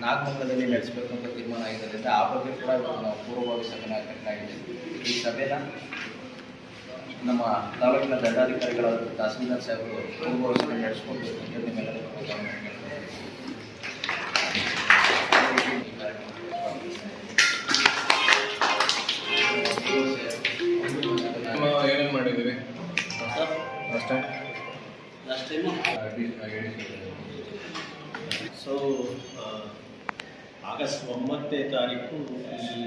ನಾಗಮಂಗಲದಲ್ಲಿ ನಡೆಸಬೇಕು ಅಂತ ತೀರ್ಮಾನ ಆಗಿದ್ದರಿಂದ ಆ ಬಗ್ಗೆ ಕೂಡ ನಾವು ಪೂರ್ವಭಾವಿ ಸಭೆನ ಕರೆಕ್ಟಾಗಿದೆ ಈ ಸಭೆನ ನಮ್ಮ ತಾಲೂಕಿನ ದಂಡಾಧಿಕಾರಿಗಳಾದ ತಹಸೀಲ್ದಾರ್ ಸಾಹೇಬರು ಪೂರ್ವಭಾವಿ ಸಭೆ ನಡೆಸ್ಕೊಂಡು ನಿಮ್ಮೆಲ್ಲರಿಗೂ ಸೊ ಆಗಸ್ಟ್ ಒಂಬತ್ತನೇ ತಾರೀಕು ಈ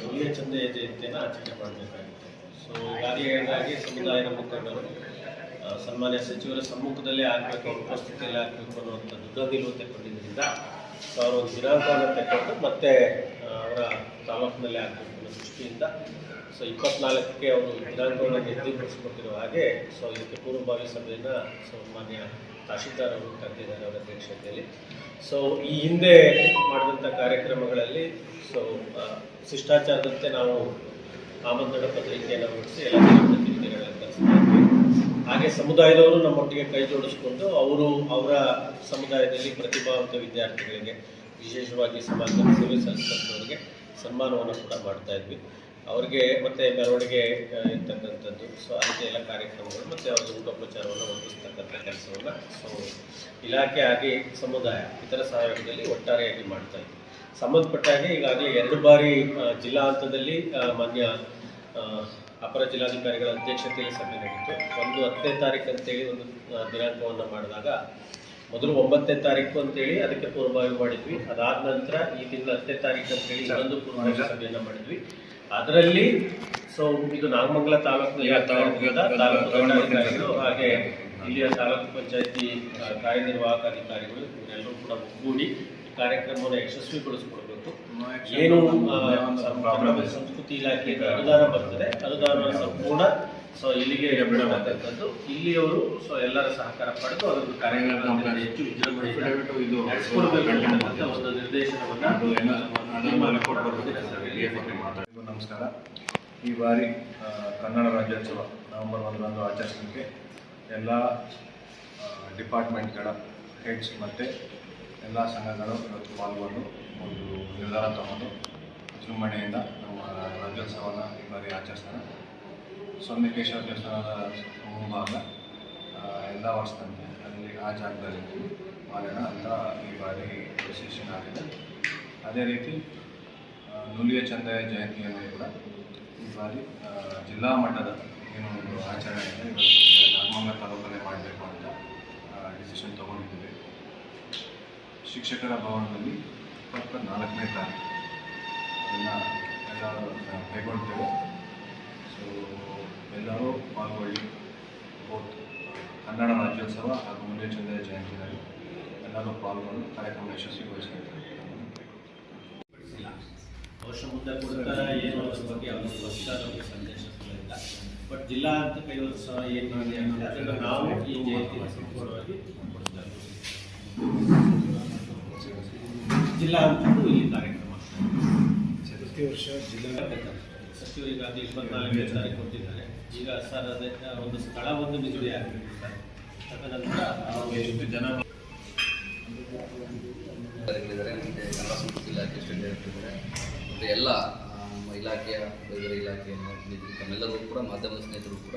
ಹುಲಿಯ ಚಂದೆಯ ಜಯಂತಿಯನ್ನು ಆಚರಣೆ ಮಾಡಬೇಕಾಗಿತ್ತು. ಸೊ ಈಗಾಗಲೇ ಹೇಳಿದಾಗೆ ಸಮುದಾಯದ ಮುಖಂಡರು ಆ, ಸನ್ಮಾನ್ಯ ಸಚಿವರ ಸಮ್ಮುಖದಲ್ಲೇ ಆಗಬೇಕು ಉಪಸ್ಥಿತಿಯಲ್ಲಿ ಆಗಬೇಕು ಅನ್ನುವಂಥ ದೃಢ ನಿಲುವು ತೆಕ್ಕೊಂಡಿದ್ದರಿಂದ ಸೊ ಅವರು ದಿನಾಂಕವನ್ನು ತೆಕ್ಕೊಂಡು ಮತ್ತೆ ಅವರ ತಾಲೂಕಿನಲ್ಲೇ ಅನ್ನೋ ದೃಷ್ಟಿಯಿಂದ ಸೊ ಇಪ್ಪತ್ನಾಲ್ಕಕ್ಕೆ ಅವರು ದಿನಾಂಕವನ್ನು ನಿರ್ದಿಪಡಿಸಿಕೊಟ್ಟಿರುವ ಹಾಗೆ ಸೊ ಇದಕ್ಕೆ ಪೂರ್ವಭಾವಿ ಸಭೆಯನ್ನು ಸೊ ಮಾನ್ಯ ತಹಶೀಲ್ದಾರ್ ಅವರು ಕರೆದಿದ್ದಾರೆ ಅವರ ಅಧ್ಯಕ್ಷತೆಯಲ್ಲಿ. ಸೊ ಈ ಹಿಂದೆ ಮಾಡಿದಂಥ ಕಾರ್ಯಕ್ರಮಗಳಲ್ಲಿ ಸೊ ಶಿಷ್ಟಾಚಾರದಂತೆ ನಾವು ಆಮಂತ್ರಣ ಪತ್ರಿಕೆಯನ್ನು ಹೊರಡಿಸಿ ಎಲ್ಲ ಜನಪ್ರತಿನಿಧಿಗಳನ್ನು ಕರೆಸಿದ್ದೀವಿ ಹಾಗೆ ಸಮುದಾಯದವರು ನಮ್ಮೊಟ್ಟಿಗೆ ಕೈ ಜೋಡಿಸ್ಕೊಂಡು ಅವರು ಅವರ ಸಮುದಾಯದಲ್ಲಿ ಪ್ರತಿಭಾವಂತ ವಿದ್ಯಾರ್ಥಿಗಳಿಗೆ ವಿಶೇಷವಾಗಿ ಸಮಾಜ ಸೇವೆ ಸಲ್ಲಿಸಿದವರಿಗೆ ಸನ್ಮಾನವನ್ನು ಕೂಡ ಮಾಡ್ತಾ ಇದ್ವಿ. ಅವರಿಗೆ ಮತ್ತೆ ಮೆರವಣಿಗೆ ಇರ್ತಕ್ಕಂಥದ್ದು, ಸೊ ಅಂತ ಎಲ್ಲ ಕಾರ್ಯಕ್ರಮಗಳು ಮತ್ತೆ ಅವ್ರಿಗೆ ಊಟೋಪಚಾರವನ್ನು ಒದಗಿಸ್ತಕ್ಕಂಥ ಕೆಲಸವನ್ನು ಸೊ ಇಲಾಖೆ ಆಗಿ ಸಮುದಾಯ, ಇತರ ಸಹಯೋಗದಲ್ಲಿ ಒಟ್ಟಾರೆಯಾಗಿ ಮಾಡ್ತಾ ಇದ್ವಿ. ಸಂಬಂಧಪಟ್ಟ ಹಾಗೆ ಈಗಾಗಲೇ ಎರಡು ಬಾರಿ ಜಿಲ್ಲಾ ಹಂತದಲ್ಲಿ ಮಾನ್ಯ ಅಪರ ಜಿಲ್ಲಾಧಿಕಾರಿಗಳ ಅಧ್ಯಕ್ಷತೆಯಲ್ಲಿ ಸಭೆ ನಡೀತು. ಒಂದು ಹತ್ತನೇ ತಾರೀಕು ಅಂತೇಳಿ ಒಂದು ದಿನಾಂಕವನ್ನು ಮಾಡಿದಾಗ ಮೊದಲು ಒಂಬತ್ತನೇ ತಾರೀಕು ಅಂತೇಳಿ ಅದಕ್ಕೆ ಪೂರ್ವಭಾವಿ ಮಾಡಿದ್ವಿ. ಅದಾದ ನಂತರ ಈ ತಿಂಗಳ ಹತ್ತನೇ ತಾರೀಕು ಅಂತೇಳಿ ಇನ್ನೊಂದು ಪೂರ್ವಭಾವಿ ಸಭೆಯನ್ನು ಮಾಡಿದ್ವಿ. ಅದರಲ್ಲಿ ಸೊ ಇದು ನಾಗಮಂಗಲ ತಾಲೂಕು ತಾಲೂಕು ಹಾಗೆ ಇಲ್ಲಿಯ ತಾಲೂಕು ಪಂಚಾಯತಿ ಕಾರ್ಯನಿರ್ವಾಹಕ ಅಧಿಕಾರಿಗಳು ಇವರೆಲ್ಲರೂ ಕೂಡ ಒಗ್ಗೂಡಿ ಈ ಕಾರ್ಯಕ್ರಮವನ್ನು ಯಶಸ್ವಿಗೊಳಿಸಿಕೊಡ್ಬೇಕು. ಏನು ಸಂಸ್ಕೃತಿ ಇಲಾಖೆಯಿಂದ ಅನುದಾನ ಬರ್ತದೆ. ಅನುದಾನ ಸಂಪೂರ್ಣ ಸೊ ಇಲ್ಲಿಗೆ ಬಿಡತಕ್ಕಂಥದ್ದು ಇಲ್ಲಿಯವರು ಸೊ ಎಲ್ಲರ ಸಹಕಾರ ಪಡೆದು ಅದನ್ನು ಕಾರ್ಯಗಳನ್ನು ಹೆಚ್ಚು ವಿಜೃಂಭಣೆಯಿಂದ ಒಂದು ನಿರ್ದೇಶನವನ್ನ ನಮಸ್ಕಾರ. ಈ ಬಾರಿ ಕನ್ನಡ ರಾಜ್ಯೋತ್ಸವ ನವೆಂಬರ್ ಒಂದರಂದು ಆಚರಿಸಲಿಕ್ಕೆ ಎಲ್ಲ ಡಿಪಾರ್ಟ್ಮೆಂಟ್ಗಳ ಹೆಡ್ಸ್ ಮತ್ತು ಎಲ್ಲ ಸಂಘಗಳು ಇವತ್ತು ಪಾಲ್ಗೊಂಡು ಒಂದು ನಿರ್ಧಾರ ತಗೊಂಡು ವಿಜೃಂಭಣೆಯಿಂದ ನಮ್ಮ ರಾಜ್ಯೋತ್ಸವನ ಈ ಬಾರಿ ಆಚರಿಸ್ತಾರೆ. ಸೊನ್ನೆಕೇಶ್ವರ ದೇವಸ್ಥಾನದ ಮುಂಭಾಗ ಎಲ್ಲ ವರ್ಷದಂತೆ ಅಲ್ಲಿ ಆ ಜಾಗದಲ್ಲಿ ಮಾಡೋಣ ಅಂತ ಈ ಬಾರಿ ಡಿಸಿಷನ್ ಆಗಿದೆ. ಅದೇ ರೀತಿ ನುಲಿಯ ಚಂದಯ ಜಯಂತಿಯನ್ನು ಕೂಡ ಈ ಬಾರಿ ಜಿಲ್ಲಾ ಮಟ್ಟದ ಏನು ಒಂದು ಆಚರಣೆ ಇದೆ ನಾಗಮಂಗಲ ತಾಲೂಕಲ್ಲೇ ಮಾಡಬೇಕು ಅಂತ ಡಿಸಿಷನ್ ತಗೊಂಡಿದ್ದೀವಿ. ಶಿಕ್ಷಕರ ಭವನದಲ್ಲಿ ಇಪ್ಪತ್ತ ನಾಲ್ಕನೇ ತಾರೀಕು. ಅದನ್ನು ಎಲ್ಲರೂ ಆ, ಕೈಗೊಳ್ತೇವೆ. ಎಲ್ಲರೂ ಪಾಲ್ಗೊಳ್ಳಿ. ಬೋತ್ ಕನ್ನಡ ರಾಜ್ಯೋತ್ಸವ ಹಾಗೂ ನುಲಿಯ ಜಯಂತಿಯಲ್ಲಿ ಜಯಂತಿನಲ್ಲಿ ಎಲ್ಲರೂ ಪಾಲ್ಗೊಂಡು ಕಾರ್ಯಕ್ರಮ ಯಶಸ್ವಿಗೊಳಿಸಿದ್ದಾರೆ ವರ್ಷ ಮುಂದೆ ಕೊಡ್ತಾರೆ ಏನು ಅದ್ರ ಬಗ್ಗೆ ಯಾವುದೋ ಸ್ಪಷ್ಟ ನಮಗೆ ಸಂದೇಶಗಳಿಲ್ಲ ಬಟ್ ಜಿಲ್ಲಾ ಅಂತ ಕೈವಲ್ಸವ ಏನು ಇದೆ ಅಂದ್ರೆ ಅದನ್ನು ನಾವು ಈ ಜಯಂತಿ ಸಂಪೂರ್ಣವಾಗಿ ಕೊಡ್ತಾ ಇದ್ದೀವಿ. ಜಿಲ್ಲಾ ಅಂತ ಇಲ್ಲಿ ಕಾರ್ಯಕ್ರಮ. ಪ್ರತಿ ವರ್ಷ ಜಿಲ್ಲಾ ಸಚಿವರು ಈಗಾಗಲೇ ಇಪ್ಪತ್ನಾಲ್ಕನೇ ತಾರೀಕು ಕೊಟ್ಟಿದ್ದಾರೆ. ಈಗ ಸರ್, ಅದೇ ಒಂದು ಸ್ಥಳ ಒಂದು ನಿಗದಿ ಆಗಿದೆ ಸರ್. ಜನ ಮತ್ತು ಎಲ್ಲ ಇಲಾಖೆಯ, ಬೇರೆ ಇಲಾಖೆಯ ತಮ್ಮೆಲ್ಲರಿಗೂ ಕೂಡ ಮಾಧ್ಯಮ ಸ್ನೇಹಿತರು ಕೂಡ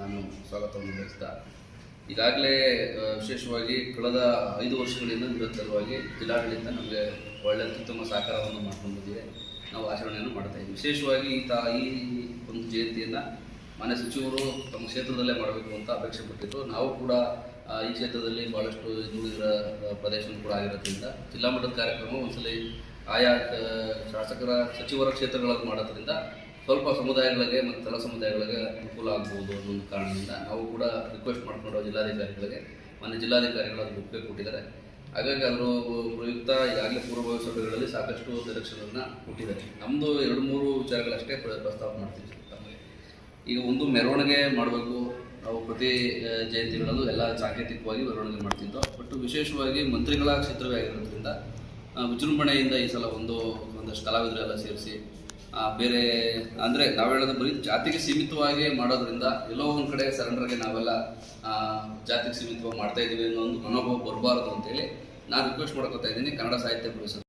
ನಾನು ಸ್ವಾಗತವನ್ನು ಬಯಸ್ತಾ ಈಗಾಗಲೇ ವಿಶೇಷವಾಗಿ ಕಳೆದ ಐದು ವರ್ಷಗಳಿಂದ ನಿರಂತರವಾಗಿ ಜಿಲ್ಲಾಡಳಿತ ನಮಗೆ ಒಳ್ಳೆಯ ಅತ್ಯುತ್ತಮ ಸಹಕಾರವನ್ನು ಮಾಡ್ಕೊಂಡು ಬಂದಿದೆ. ನಾವು ಆಚರಣೆಯನ್ನು ಮಾಡ್ತಾ ಇದ್ದೀವಿ. ವಿಶೇಷವಾಗಿ ಈ ತಾ ಈ ಒಂದು ಜಯಂತಿಯನ್ನು ಮನೆ ಸಚಿವರು ತಮ್ಮ ಕ್ಷೇತ್ರದಲ್ಲೇ ಮಾಡಬೇಕು ಅಂತ ಅಪೇಕ್ಷೆ ಪಟ್ಟಿದ್ದು. ನಾವು ಕೂಡ ಈ ಕ್ಷೇತ್ರದಲ್ಲಿ ಭಾಳಷ್ಟು ದುಡಿದಿರೋ ಪ್ರದೇಶವನ್ನು ಕೂಡ ಆಗಿರೋದ್ರಿಂದ ಜಿಲ್ಲಾ ಮಟ್ಟದ ಕಾರ್ಯಕ್ರಮ ಒಂದ್ಸಲಿ ಆಯಾ ಶಾಸಕರ, ಸಚಿವರ ಕ್ಷೇತ್ರಗಳಲ್ಲಿ ಮಾಡೋದ್ರಿಂದ ಸ್ವಲ್ಪ ಸಮುದಾಯಗಳಿಗೆ ಮತ್ತು ತಲ ಸಮುದಾಯಗಳಿಗೆ ಅನುಕೂಲ ಆಗ್ಬೋದು ಅನ್ನೋ ಕಾರಣದಿಂದ ನಾವು ಕೂಡ ರಿಕ್ವೆಸ್ಟ್ ಮಾಡಿಕೊಂಡು ಜಿಲ್ಲಾಧಿಕಾರಿಗಳಿಗೆ, ಮಾನ್ಯ ಜಿಲ್ಲಾಧಿಕಾರಿಗಳು ಅದಕ್ಕೆ ಕೊಟ್ಟಿದ್ದಾರೆ. ಹಾಗಾಗಿ ಅವರು ಪ್ರಯುಕ್ತ ಈಗಾಗಲೇ ಪೂರ್ವಭಾವಿ ಸಭೆಗಳಲ್ಲಿ ಸಾಕಷ್ಟು ನಿರೀಕ್ಷೆಗಳನ್ನು ಕೊಟ್ಟಿದ್ದಾರೆ. ನಮ್ಮದು ಎರಡು ಮೂರು ವಿಚಾರಗಳಷ್ಟೇ ಪ್ರ- ಪ್ರಸ್ತಾಪ ಮಾಡ್ತೀವಿ ತಮಗೆ ಈಗ ಒಂದು ಮೆರವಣಿಗೆ ಮಾಡಬೇಕು. ನಾವು ಪ್ರತಿ ಜಯಂತಿಗಳಲ್ಲೂ ಎಲ್ಲ ಸಾಂಕೇತಿಕವಾಗಿ ಮೆರವಣಿಗೆ ಮಾಡ್ತಿದ್ದೋ, ಬಟ್ ವಿಶೇಷವಾಗಿ ಮಂತ್ರಿಗಳ ಕ್ಷೇತ್ರವೇ ಆಗಿರೋದ್ರಿಂದ ವಿಜೃಂಭಣೆಯಿಂದ ಈ ಸಲ ಒಂದು, ಒಂದಷ್ಟು ಕಲಾವಿದರೆಲ್ಲ ಸೇರಿಸಿ ಬೇರೆ, ಅಂದರೆ ನಾವು ಹೇಳೋದು ಬರೀ ಜಾತಿಗೆ ಸೀಮಿತವಾಗಿ ಮಾಡೋದ್ರಿಂದ ಎಲ್ಲೋ ಒಂದ್ ಕಡೆ ಸರೆಂಡರ್ಗೆ ನಾವೆಲ್ಲ ಜಾತಿಗೆ ಸೀಮಿತವಾಗಿ ಮಾಡ್ತಾ ಇದ್ದೀವಿ ಅನ್ನೋ ಒಂದು ಮನೋಭಾವ ಬರಬಾರ್ದು ಅಂತೇಳಿ ನಾನು ರಿಕ್ವೆಸ್ಟ್ ಮಾಡ್ಕೊತಾ ಇದ್ದೀನಿ ಕನ್ನಡ ಸಾಹಿತ್ಯ ಪರಿಷತ್